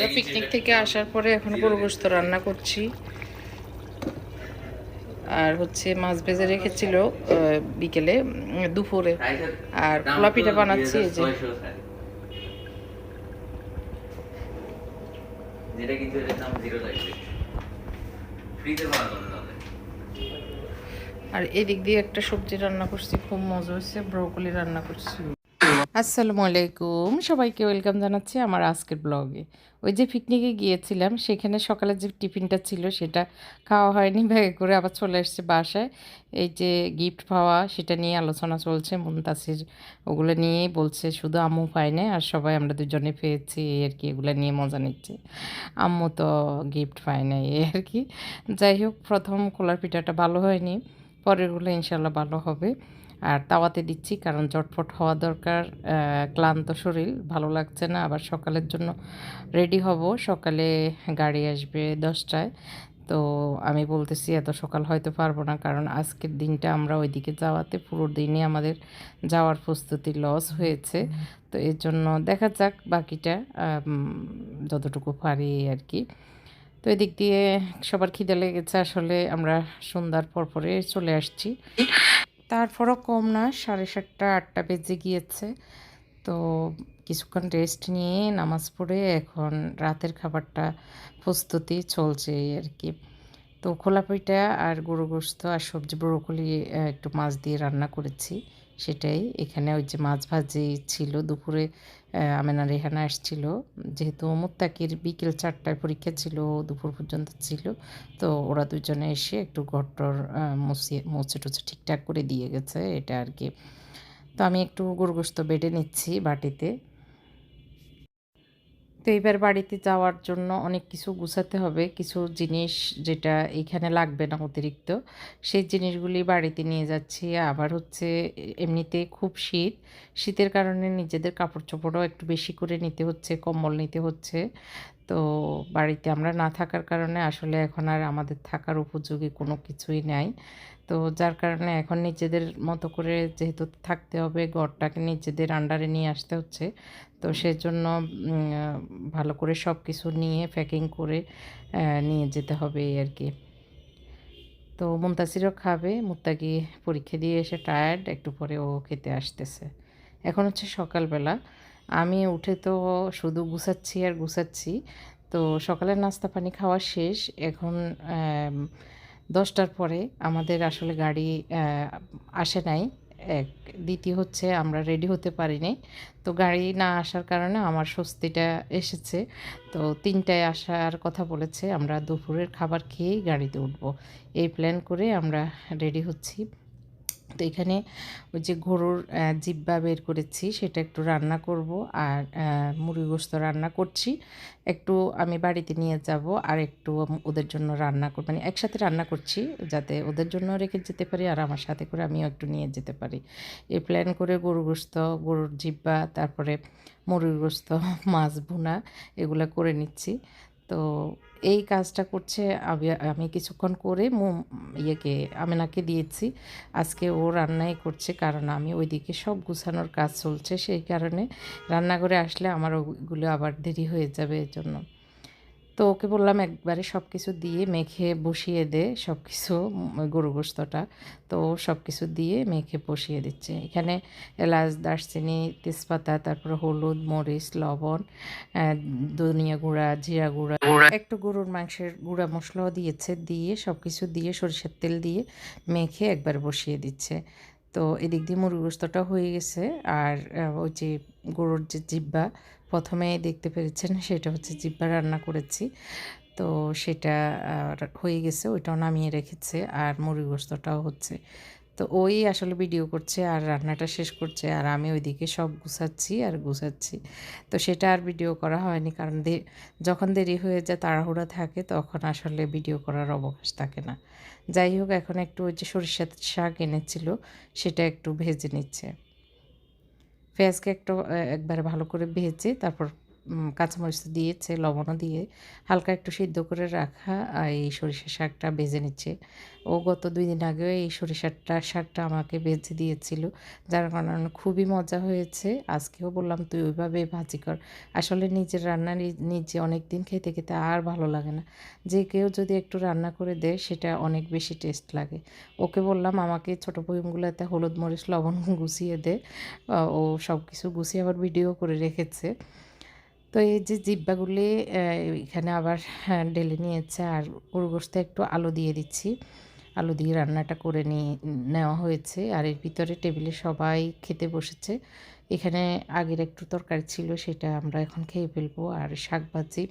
আমরা পিকনিক থেকে আসার পরে এখন গরু গোস্ত রান্না করছি। আর হচ্ছে মাছ ভেজে রেখেছিল বিকেলে দুপুরে। আর খোলা পিঠা বানাচ্ছি এই যে। যেটা কিন্তু এটার দাম জিরো লাগবে ফ্রিতে পাওয়া আর এদিক দিয়ে একটা সবজি রান্না করছি খুব মজা হয়েছে ব্রোকলি রান্না করছি। আসসালামু আলাইকুম। সবাইকে ওয়েলকাম জানাচ্ছি আমার আজকের ব্লগে। ওই যে পিকনিকে গিয়েছিলাম, সেখানে সকালে যে টিফিনটা ছিল সেটা খাওয়া হয়নি, ব্যাগে করে আবার চলে এসেছে বাসায়। এই যে গিফট পাওয়া, সেটা নিয়ে আলোচনা চলছে মুনতাসির। ওগুলো নিয়েই বলছে, শুধু আম্মু পায় না আর সবাই আমরা দুজনে পেয়েছি আর কি, এগুলো নিয়ে মজা নিচ্ছে। আম্মু তো গিফট পায় না এই আর কি। যাই হোক, প্রথম কলার পিঠাটা ভালো হয়নি, পরেরগুলো ইনশাল্লাহ ভালো হবে। আর তাওয়াতে দিচ্ছি, কারণ চটফট হওয়া দরকার। ক্লান্ত শরীর, ভালো লাগছে না, আবার সকালের জন্য রেডি হব। সকালে গাড়ি আসবে দশটায়। তো আমি বলতেছি, এত সকাল হয়তো পারব না, কারণ আজকের দিনটা আমরা ওইদিকে যাওয়াতে পুরো দিনই আমাদের যাওয়ার প্রস্তুতি লস হয়েছে। তো এর জন্য দেখা যাক বাকিটা যতটুকু পারি আর কি। তো এদিক দিয়ে সবার খিদে লেগেছে, আসলে আমরা সন্ধ্যার পর পরে চলে আসছি। তারপরও কম না, সাড়ে সাতটা, আটটা বেজে গিয়েছে। তো কিছুক্ষণ রেস্ট নিয়ে নামাজ পড়ে এখন রাতের খাবারটা প্রস্তুতি চলছে আর কি। তো খোলা পিঠা আর গুঁড়ো গোস্ত আর সবজি, ব্রোকলি একটু মাছ দিয়ে রান্না করেছি। সেটাই। এখানে ওই যে মাছ ভাজি ছিল, দুপুরে আমেনা রেহানা আসছিল। যেহেতু মোত্তাকির বিকেল চারটায় পরীক্ষা ছিল, দুপুর পর্যন্ত ছিল, তো ওরা দুজনে এসে একটু ঘরটর মুছিয়ে মুছে টুছে ঠিকঠাক করে দিয়ে গেছে, এটা আর কি। তো আমি একটু গোস্ত বেটে নিচ্ছি বাটিতে। তো এইবার বাড়িতে যাওয়ার জন্য অনেক কিছু গুছাতে হবে। কিছু জিনিস যেটা এখানে লাগবে না অতিরিক্ত, সেই জিনিসগুলি বাড়িতে নিয়ে যাচ্ছি। আবার হচ্ছে এমনিতে খুব শীত, শীতের কারণে নিজেদের কাপড় চোপড়ও একটু বেশি করে নিতে হচ্ছে, কম্বল নিতে হচ্ছে। তো বাড়িতে আমরা না থাকার কারণে আসলে এখন আর আমাদের থাকার উপযোগী কোনো কিছুই নাই। তো যার কারণে এখন নিজেদের মতো করে যেহেতু থাকতে হবে ঘরটাকে নিজেদের আন্ডারে নিয়ে আসতে হচ্ছে। তো সেজন্য ভালো করে সব কিছু নিয়ে প্যাকিং করে নিয়ে যেতে হবে আর কি তো মুমতাসিরও খাবে মুত্তাকি পরীক্ষা দিয়ে এসে টায়ার্ড একটু পরে ও খেতে আসতেছে। এখন হচ্ছে সকালবেলা। আমি উঠে তো শুধু গুছাচ্ছি আর গুছাচ্ছি। তো সকালের নাস্তা পানি খাওয়া শেষ। এখন দশটার পরে আমাদের আসলে গাড়ি আসে নাই। এক, দ্বিতীয় হচ্ছে আমরা রেডি হতে পারিনি। তো গাড়ি না আসার কারণে আমার স্বস্তিটা এসেছে। তো তিনটায় আসার কথা বলেছে, আমরা দুপুরের খাবার খেয়েই গাড়িতে উঠবো। এই প্ল্যান করে আমরা রেডি হচ্ছি। তো এখানে ওই যে গরুর জিব্বা বের করেছি, সেটা একটু রান্না করব আর মুরগি গোস্ত রান্না করছি। একটু আমি বাড়িতে নিয়ে যাব আর একটু ওদের জন্য রান্না করব মানে একসাথে রান্না করছি যাতে ওদের জন্য রেখে যেতে পারি আর আমার সাথে করে আমিও একটু নিয়ে যেতে পারি। এই প্ল্যান করে গরু গোস্ত, গরুর জিব্বা তারপরে মুরগি গোস্ত, মাছ ভুনা, এগুলো করে নিচ্ছি। তো এই কাজটা করছে আমি কিছুক্ষণ করে মো, ইয়েকে, আমেনাকে দিয়েছি। আজকে ও রান্নাই করছে কারণ আমি ওইদিকে সব গুছানোর কাজ চলছে, সেই কারণে রান্নাঘরে আসলে আমার ওগুলো আবার দেরি হয়ে যাবে এর জন্য তো ওকে বললাম, একবারে সব কিছু দিয়ে মেখে বসিয়ে দে সব কিছু গরু গোস্তটা তো সব কিছু দিয়ে মেখে বসিয়ে দিচ্ছে। এখানে এলাচ, দারচিনি, তেজপাতা, তারপরে হলুদ, মরিচ, লবণ ধনিয়া গুঁড়া, জিরা গুঁড়া। একটু গরুর মাংসের গুঁড়া মশলাও দিয়েছে, দিয়ে সব কিছু দিয়ে সরিষার তেল দিয়ে মেখে একবার বসিয়ে দিচ্ছে। তো এদিক দিয়ে মুরগি গোস্তটা হয়ে গেছে। আর ওই যে গরুর যে জিব্বা প্রথমে দেখতে পেরেছেন সেটা হচ্ছে জিব্বা রান্না করেছি। তো সেটা হয়ে গেছে, ওইটাও নামিয়ে রেখেছে, আর মুরগি গোস্তটাও হচ্ছে। তো ওই আসলে ভিডিও করছে, আর রান্নাটা শেষ করছে, আর আমি ওইদিকে সব গুছাচ্ছি আর গুছাচ্ছি। তো সেটা আর ভিডিও করা হয়নি, কারণ যখন দেরি হয়ে যায়, তাড়াহুড়া থাকে, তখন আসলে ভিডিও করার অবকাশ থাকে না। যাই হোক, এখন একটু ওই যে সরিষার শাক এনেছিল, সেটা একটু ভেজে নিচ্ছে। পেঁয়াজকে একটু একবার ভালো করে ভেজে তারপর কাঁচামরিচ দিয়েছে, লবণও দিয়ে হালকা একটু সিদ্ধ করে রাখা এই সরিষা শাকটা ভেজে নিচ্ছে। ও গত দুই দিন আগেও এই সরিষাটা শাকটা আমাকে ভেজে দিয়েছিল, যার কারণে খুবই মজা হয়েছে। আজকেও বললাম, তুই ওইভাবে ভাজি কর। আসলে নিজের রান্না নিজে অনেক দিন খেতে খেতে আর ভালো লাগে না। যে কেউ যদি একটু রান্না করে দেয়, সেটা অনেক বেশি টেস্ট লাগে। ওকে বললাম, আমাকে ছোটো বইমগুলোতে হলুদ মরিচ, লবণ গুছিয়ে দে। ও সব কিছু গুছিয়ে আবার ভিডিও করে রেখেছে। তো এই যে জিব্বাগুলি এখানে আবার হ্যাঁ, ঢেলে নিয়েছে আর উরগোস্তে একটু আলু দিয়ে দিচ্ছি। আলু দিয়ে রান্নাটা করে নিয়ে নেওয়া হয়েছে আর এর ভিতরে টেবিলে সবাই খেতে বসেছে। এখানে আগের একটু তরকারি ছিল সেটা আমরা এখন খেয়ে ফেলব। আর শাক ভাজি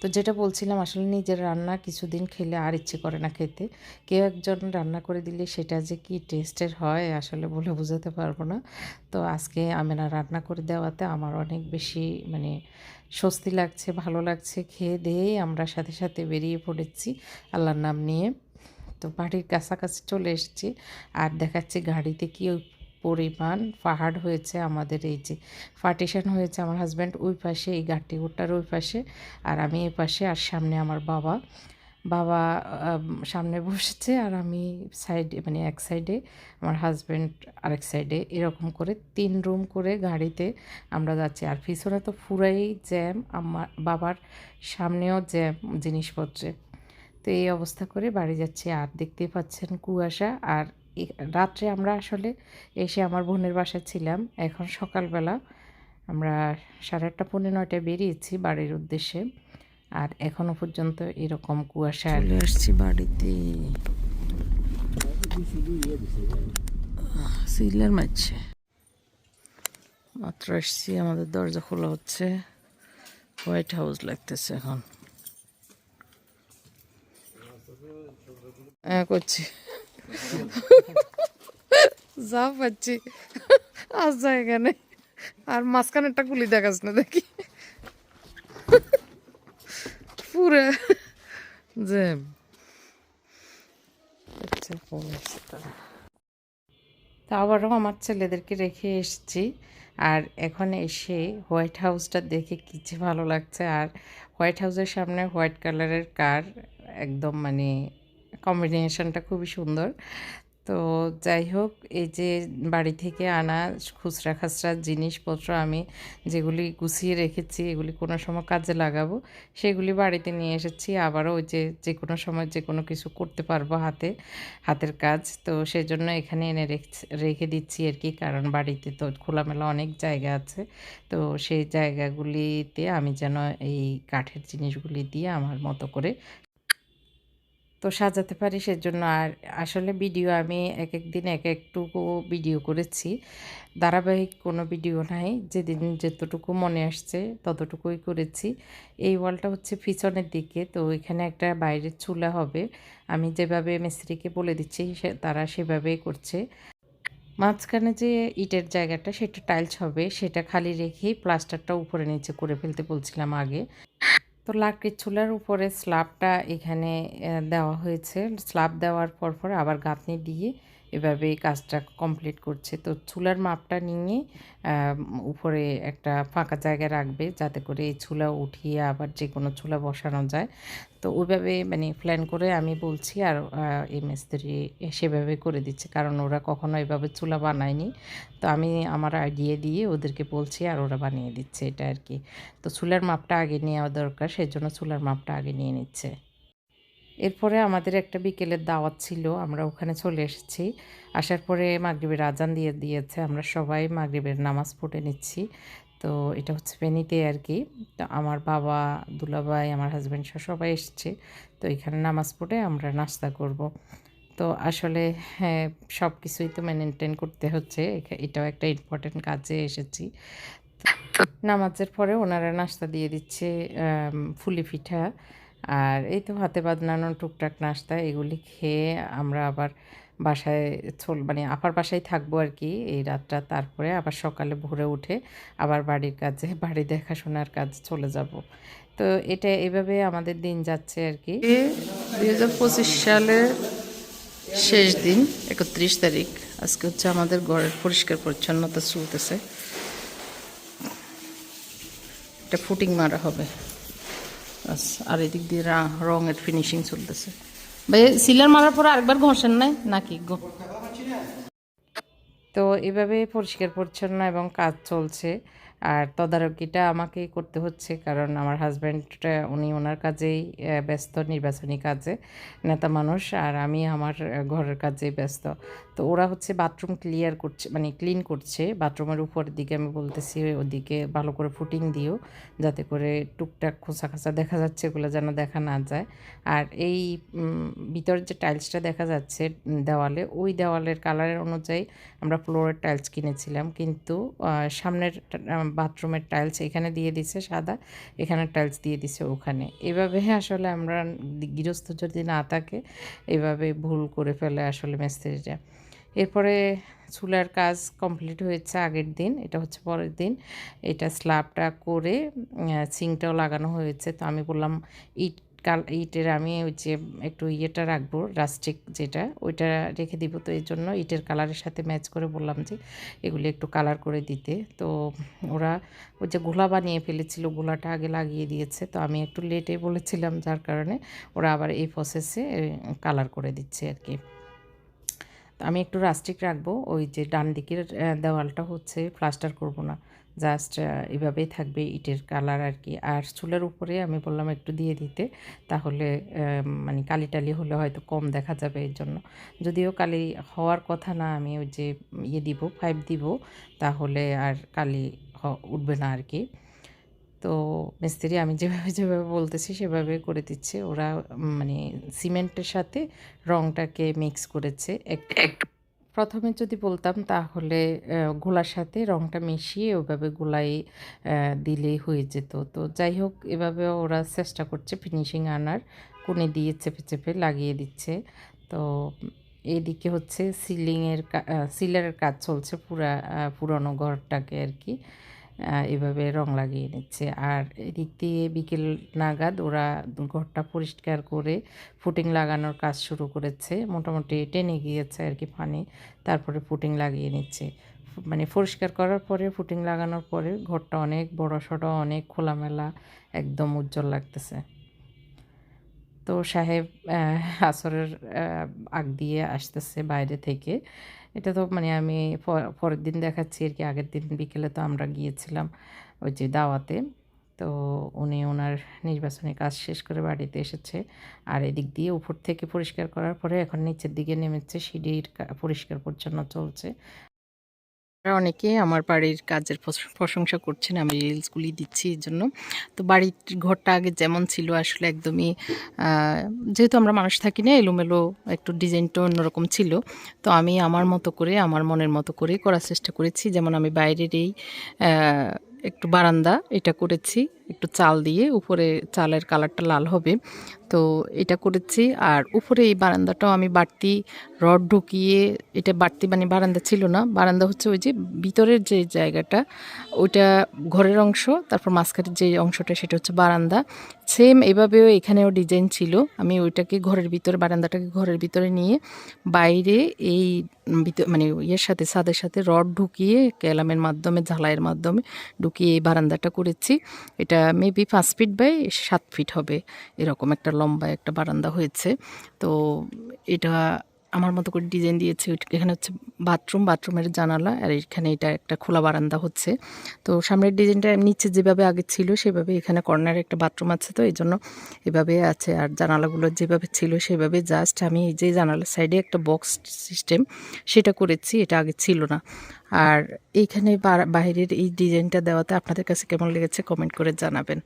তো যেটা বলছিলাম, আসলে নিজের রান্না কিছুদিন খেলে আর ইচ্ছে করে না খেতে। কেউ একজন রান্না করে দিলে সেটা যে কি টেস্টের হয়, আসলে বলে বোঝাতে পারব না। তো আজকে আমেনা রান্না করে দেওয়াতে আমার অনেক বেশি মানে স্বস্তি লাগছে, ভালো লাগছে। খেয়ে দিয়েই আমরা সাথে সাথে বেরিয়ে পড়েছি আল্লাহর নাম নিয়ে। তো বাড়ির কাছাকাছি চলে এসেছি। আর দেখাচ্ছি গাড়িতে কি পরিমাণ পাহাড় হয়েছে আমাদের এই যে পার্টিশন হয়েছে আমার হাজব্যান্ড ওই পাশে, এই গাড়ি ওটার ওই পাশে আর আমি এই পাশে আর সামনে আমার বাবা। বাবা সামনে বসেছে আর আমি সাইডে মানে এক সাইডে আমার হাজব্যান্ড আরেক সাইডে। এরকম করে তিন রুম করে গাড়িতে আমরা যাচ্ছি। আর পিছনে তো পুরাই জ্যাম, আমার বাবার সামনেও জ্যাম জিনিসপত্রে। তো এই অবস্থা করে বাড়ি যাচ্ছি। আর দেখতেই পাচ্ছেন কুয়াশা আর এ- রাত্রে আমরা আসলে এসে আমার বোনের বাসায় ছিলাম। এখন সকালবেলা আমরা সাড়ে আটটা, পৌনে নয়টায় বেরিয়েছি বাড়ির উদ্দেশ্যে। আর এখনও পর্যন্ত এরকম কুয়াশা চলে আসছি বাড়িতে। সিলার মারছে। মাত্র আসছি, আমাদের দরজা খোলা হচ্ছে। হোয়াইট হাউস লাগতেছে এখন। হ্যাঁ করছি। যা পাচ্ছি। আজ জায়গা নেই আর মাঝখানেরটা গুলি দেখাস না, দেখি। পুরো। জ্যাম আচ্ছা তা আবারও আমার ছেলেদেরকে রেখে এসেছি। আর এখন এসে হোয়াইট হাউসটা দেখে কি যে ভালো লাগছে। আর হোয়াইট হাউসের সামনে হোয়াইট কালারের কার একদম মানে কম্বিনেশনটা খুবই সুন্দর। তো যাই হোক, এই যে বাড়ি থেকে আনা খুচরা খাচরা জিনিসপত্র আমি যেগুলি গুছিয়ে রেখেছি, এগুলি কোনো সময় কাজে লাগাবো, সেগুলি বাড়িতে নিয়ে এসেছি। আবারও ওই যে যে কোনো সময় যে কোনো কিছু করতে পারব হাতে, হাতের কাজ। তো সেই জন্য এখানে এনে রেখে- রেখে দিচ্ছি আর কি, কারণ বাড়িতে তো খোলামেলা অনেক জায়গা আছে। তো সেই জায়গাগুলিতে আমি যেন এই কাঠের জিনিসগুলি দিয়ে আমার মতো করে তো সাজাতে পারি সেজন্য। আর আসলে ভিডিও আমি এক এক দিন এক একটুকু ভিডিও করেছি। ধারাবাহিক কোনো ভিডিও নাই। যেদিন যতটুকু মনে আসছে ততটুকুই করেছি। এই ওয়ালটা হচ্ছে পিছনের দিকে, তো এখানে একটা বাইরের চুলা হবে। আমি যেভাবে মিস্ত্রিকে বলে দিচ্ছি তারা সেভাবেই করছে। মাঝখানে যে ইটের জায়গাটা, সেটা টাইলস হবে। সেটা খালি রেখেই প্লাস্টারটা উপরে নিচে করে ফেলতে বলছিলাম আগে। তো লাকড়ির চুলার উপরে স্ল্যাবটা এখানে দেওয়া হয়েছে। স্ল্যাব দেওয়ার পর পর আবার গাঁথনি দিয়ে এভাবে কাজটা কমপ্লিট করছে। তো চুলার মাপটা নিয়ে উপরে একটা ফাঁকা জায়গা রাখবে যাতে করে এই চুলা উঠিয়ে আবার যে কোনো চুলা বসানো যায়। তো ওইভাবে মানে প্ল্যান করে আমি বলছি আর এই মিস্ত্রি সেভাবে করে দিচ্ছে। কারণ ওরা কখনো এভাবে চুলা বানায়নি। তো আমি আমার আইডিয়া দিয়ে ওদেরকে বলছি আর ওরা বানিয়ে দিচ্ছে এটা আর কি। তো চুলার মাপটা আগে নেওয়া দরকার, সেজন্য চুলার মাপটা আগে নিয়ে নিচ্ছে। এরপরে আমাদের একটা বিকেলের দাওয়াত ছিল, আমরা ওখানে চলে এসেছি। আসার পরে মাগরিবের আজান দিয়ে দিয়েছে, আমরা সবাই মাগরিবের নামাজ পড়ে নিচ্ছি। তো এটা হচ্ছে ফেনীতে আর কি। তো আমার বাবা, দুলাভাই, আমার হাজব্যান্ড সহ সবাই এসছে। তো এখানে নামাজ পড়ে আমরা নাস্তা করব। তো আসলে হ্যাঁ সব কিছুই তো মেনটেন করতে হচ্ছে। এটাও একটা ইম্পর্টেন্ট কাজে এসেছি। নামাজের পরে ওনারা নাস্তা দিয়ে দিচ্ছে ফুলি পিঠা। আর এই তো হাতে বাঁধানো টুকটাক নাস্তা, এগুলি খেয়ে আমরা আবার বাসায় চল মানে আপার বাসায় থাকব আর কি এই রাতটা, তারপরে আবার সকালে ভোরে উঠে আবার বাড়ির কাজে, বাড়ি দেখাশোনার কাজ চলে যাব। তো এটা এভাবে আমাদের দিন যাচ্ছে আর কি দুই হাজার পঁচিশ সালের শেষ দিন, একত্রিশ তারিখ। আজকে হচ্ছে আমাদের ঘরের পরিষ্কার পরিচ্ছন্নতা চলতেছে। এটা ফুটিং মারা হবে। আর এদিক দিয়ে রঙের ফিনিশিং চলতেছে। সিলার মারার পর আরেকবার ঘষেন নাই? নাকি তো এভাবে পরিষ্কার, পরিচ্ছন্ন এবং কাজ চলছে। আর তদারকিটা আমাকেই করতে হচ্ছে, কারণ আমার হাজব্যান্ডটা, উনি ওনার কাজেই ব্যস্ত, নির্বাচনী কাজে, নেতা মানুষ। আর আমি আমার ঘরের কাজেই ব্যস্ত। তো ওরা হচ্ছে বাথরুম ক্লিয়ার করছে মানে ক্লিন করছে। বাথরুমের উপরের দিকে আমি বলতেছি, ওদিকে ভালো করে ফুটিং দিও, যাতে করে টুকটাক খোসা খাসা দেখা যাচ্ছে, এগুলো যেন দেখা না যায়। আর এই ভিতরের যে টাইলসটা দেখা যাচ্ছে দেওয়ালে, ওই দেওয়ালের কালারের অনুযায়ী আমরা ফ্লোরের টাইলস কিনেছিলাম। কিন্তু সামনের বাথরুমের টাইলস এখানে দিয়ে দিছে সাদা, এখানে টাইলস দিয়ে দিছে ওখানে। এভাবে আসলে আমরা গৃহস্থ যদি না থাকে, এভাবে ভুল করে ফেলে আসলে মিস্ত্রিরা। এরপরে চুলার কাজ কমপ্লিট হয়েছে আগের দিন, এটা হচ্ছে পরের দিন। এটা স্ল্যাবটা করে সিংটাও লাগানো হয়েছে। তো আমি বললাম, ইট কাল, ইটের আমি ওই যে একটু ইয়েটা রাখব, রাস্টিক যেটা, ওইটা রেখে দিব। তো এই জন্য ইটের কালারের সাথে ম্যাচ করে বললাম যে, এগুলি একটু কালার করে দিতে। তো ওরা ওই যে গোলা বানিয়ে ফেলেছিল, গোলাটা আগে লাগিয়ে দিয়েছে। তো আমি একটু লেটে বলেছিলাম, যার কারণে ওরা আবার এই প্রসেসে কালার করে দিচ্ছে আর কি। আমি একটু রাস্টিক রাখব। ওই যে ডান দিকের দেওয়ালটা হচ্ছে প্লাস্টার করব না। জাস্ট এভাবেই থাকবে ইটের কালার আর কি। আর চুলের উপরে আমি বললাম একটু দিয়ে দিতে। তাহলে মানে কালি টালি হলে হয়তো কম দেখা যাবে এর জন্য। যদিও কালি হওয়ার কথা না, আমি ওই যে ইয়ে দিব পাইপ দিব, তাহলে আর কালি উঠবে না আর কি। তো মিস্ত্রি আমি যেভাবে যেভাবে বলতেছি সেভাবে করে দিচ্ছে। ওরা মানে সিমেন্টের সাথে রংটাকে মিক্স করেছে। প্রথমে যদি বলতাম তাহলে গোলার সাথে রংটা মিশিয়ে ওভাবে গোলাই দিলেই হয়ে যেত। তো যাই হোক এভাবে ওরা চেষ্টা করছে ফিনিশিং আনার। কোণে দিয়ে চেপে চেপে লাগিয়ে দিচ্ছে। তো এদিকে হচ্ছে সিলিংয়ের সিলারের কাজ চলছে পুরা পুরনো ঘরটাকে আর কি। এভাবে রং লাগিয়ে নিচ্ছে। আর এদিক দিয়ে বিকেল নাগাদ ওরা ঘরটা পরিষ্কার করে ফুটিং লাগানোর কাজ শুরু করেছে। মোটামুটি টেনে গিয়েছে আর কি পানি, তারপরে ফুটিং লাগিয়ে নিচ্ছে। মানে পরিষ্কার করার পরে, ফুটিং লাগানোর পরে ঘরটা অনেক বড় সড়ো অনেক খোলামেলা, একদম উজ্জ্বল লাগতেছে। তো সাহেব আসরের আগ দিয়ে আসতেছে বাইরে থেকে। এটা তো মানে আমি পরের দিন দেখাচ্ছি আর কি। আগের দিন বিকেলে তো আমরা গিয়েছিলাম ওই যে দাওয়াতে। তো উনি ওনার নির্বাচনী কাজ শেষ করে বাড়িতে এসেছে। আর এদিক দিয়ে উপর থেকে পরিষ্কার করার পরে এখন নিচের দিকে নেমেছে, সিঁড়ির পরিষ্কার পরিচ্ছন্ন চলছে। অনেকে আমার বাড়ির কাজের প্রশংসা করছেন, আমি রিলসগুলি দিচ্ছি এই জন্য। তো বাড়ির ঘরটা আগে যেমন ছিল, আসলে একদমই যেহেতু আমরা মানুষ থাকি না, এলোমেলো একটু ডিজাইনটা অন্যরকম ছিল। তো আমি আমার মতো করে, আমার মনের মতো করে করার চেষ্টা করেছি। যেমন আমি বাইরের এই একটু বারান্দা এটা করেছি। একটু চাল দিয়ে উপরে চালের কালারটা লাল হবে। তো এটা করেছি আর উপরে এই বারান্দাটাও আমি বাড়তি রড ঢুকিয়ে, এটা বাড়তি মানে বারান্দা ছিল না, বারান্দা হচ্ছে ওই যে ভিতরের যে জায়গাটা, ওইটা ঘরের অংশ, তারপর মাঝখানের যে অংশটা সেটা হচ্ছে বারান্দা। সেম এভাবেও এখানেও ডিজাইন ছিল, আমি ওইটাকে ঘরের ভিতরে, বারান্দাটাকে ঘরের ভিতরে নিয়ে বাইরে এই মানে ইয়ের সাথে, ছাদের সাথে রড ঢুকিয়ে ক্যালামের মাধ্যমে, ঝালাইয়ের মাধ্যমে ঢুকিয়ে এই বারান্দাটা করেছি। এটা মেবি পাঁচ ফিট বাই সাত ফিট হবে। এরকম একটা লম্বা একটা বারান্দা হয়েছে। তো এটা আমার মতো করে ডিজাইন দিয়েছে এখানে হচ্ছে বাথরুম বাথরুমের জানালা, আর এখানে এটা একটা খোলা বারান্দা হচ্ছে। তো সামনের ডিজাইনটা নিচে যেভাবে আগে ছিল, সেভাবে এখানে কর্নারে একটা বাথরুম আছে, তো এই জন্য এভাবে আছে। আর জানালাগুলো যেভাবে ছিল, সেভাবে জাস্ট আমি এই যে জানালার সাইডে একটা বক্স সিস্টেম সেটা করেছি, এটা আগে ছিল না। আর এইখানে বাইরের এই ডিজাইনটা দেওয়াতে আপনাদের কাছে কেমন লেগেছে কমেন্ট করে জানাবেন।